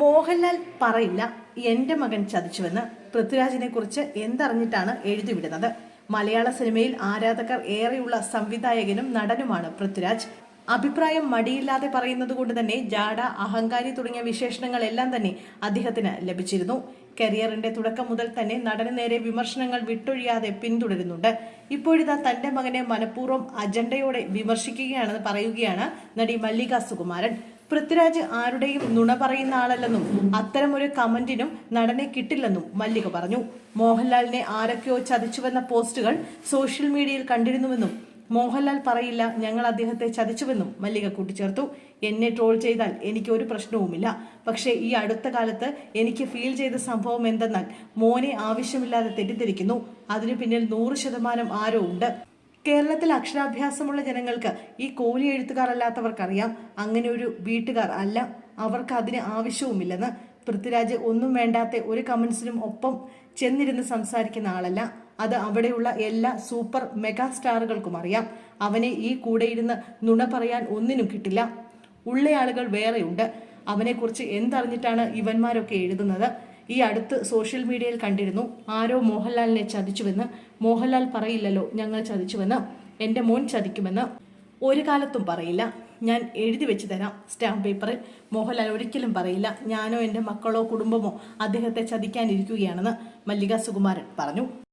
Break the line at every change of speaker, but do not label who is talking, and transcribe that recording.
മോഹൻലാൽ പറയില്ല എന്റെ മകൻ ചതിച്ചുവെന്ന് പൃഥ്വിരാജിനെ കുറിച്ച് എന്തറിഞ്ഞിട്ടാണ് എഴുതിവിടുന്നത്? മലയാള സിനിമയിൽ ആരാധകർ ഏറെയുള്ള സംവിധായകനും നടനുമാണ് പൃഥ്വിരാജ്. അഭിപ്രായം മടിയില്ലാതെ പറയുന്നത് കൊണ്ട് തന്നെ ജാഡ അഹങ്കാരി തുടങ്ങിയ വിശേഷണങ്ങളെല്ലാം തന്നെ അദ്ദേഹത്തിന് ലഭിച്ചിരുന്നു. കരിയറിന്റെ തുടക്കം മുതൽ തന്നെ നടന് നേരെ വിമർശനങ്ങൾ വിട്ടൊഴിയാതെ പിന്തുടരുന്നുണ്ട്. ഇപ്പോഴിതാ തന്റെ മകനെ മനഃപൂർവം അജണ്ടയോടെ വിമർശിക്കുകയാണെന്ന് പറയുകയാണ് നടി മല്ലിക സുകുമാരൻ. പൃഥ്വിരാജ് ആരുടെയും നുണ പറയുന്ന ആളല്ലെന്നും അത്തരമൊരു കമന്റിനും നടനെ കിട്ടില്ലെന്നും മല്ലിക പറഞ്ഞു. മോഹൻലാലിനെ ആരൊക്കെയോ ചതിച്ചുവെന്ന പോസ്റ്റുകൾ സോഷ്യൽ മീഡിയയിൽ കണ്ടിരുന്നുവെന്നും മോഹൻലാൽ പറയില്ല ഞങ്ങൾ അദ്ദേഹത്തെ ചതിച്ചുവെന്നും മല്ലിക കൂട്ടിച്ചേർത്തു. എന്നെ ട്രോൾ ചെയ്താൽ എനിക്ക് ഒരു പ്രശ്നവുമില്ല. പക്ഷേ ഈ അടുത്ത കാലത്ത് എനിക്ക് ഫീൽ ചെയ്ത സംഭവം എന്തെന്നാൽ മോനെ ആവശ്യമില്ലാതെ തെറ്റിദ്ധരിക്കുന്നു. അതിനു പിന്നിൽ നൂറ് ശതമാനം ആരോ ഉണ്ട്. കേരളത്തിൽ അക്ഷരാഭ്യാസമുള്ള ജനങ്ങൾക്ക് ഈ കോലി എഴുത്തുകാർ അല്ലാത്തവർക്കറിയാം അങ്ങനെ ഒരു വീട്ടുകാർ അല്ല. അവർക്ക് അതിന് ആവശ്യവുമില്ലെന്ന് പൃഥ്വിരാജ് ഒന്നും വേണ്ടാത്ത ഒരു കമൻസിനും ഒപ്പം ചെന്നിരുന്ന് സംസാരിക്കുന്ന ആളല്ല. അത് അവിടെയുള്ള എല്ലാ സൂപ്പർ മെഗാ സ്റ്റാറുകൾക്കും അറിയാം. അവനെ ഈ കൂടെ ഇരുന്ന് നുണ പറയാൻ ഒന്നിനും കിട്ടില്ല. ഉള്ളയാളുകൾ വേറെയുണ്ട്. അവനെക്കുറിച്ച് എന്തറിഞ്ഞിട്ടാണ് ഇവന്മാരൊക്കെ എഴുതുന്നത്? ഈ അടുത്ത് സോഷ്യൽ മീഡിയയിൽ കണ്ടിരുന്നു ആരോ മോഹൻലാലിനെ ചതിച്ചുവെന്ന്. മോഹൻലാൽ പറയില്ലല്ലോ ഞങ്ങൾ ചതിച്ചുവെന്ന്. എന്റെ മോൻ ചതിക്കുമെന്ന്. ഒരു കാലത്തും പറയില്ല. ഞാൻ എഴുതി വെച്ച് തരാം സ്റ്റാമ്പ് പേപ്പറിൽ. മോഹൻലാൽ ഒരിക്കലും പറയില്ല ഞാനോ എന്റെ മക്കളോ കുടുംബമോ അദ്ദേഹത്തെ ചതിക്കാനിരിക്കുകയാണെന്ന്. മല്ലിക സുകുമാരൻ പറഞ്ഞു.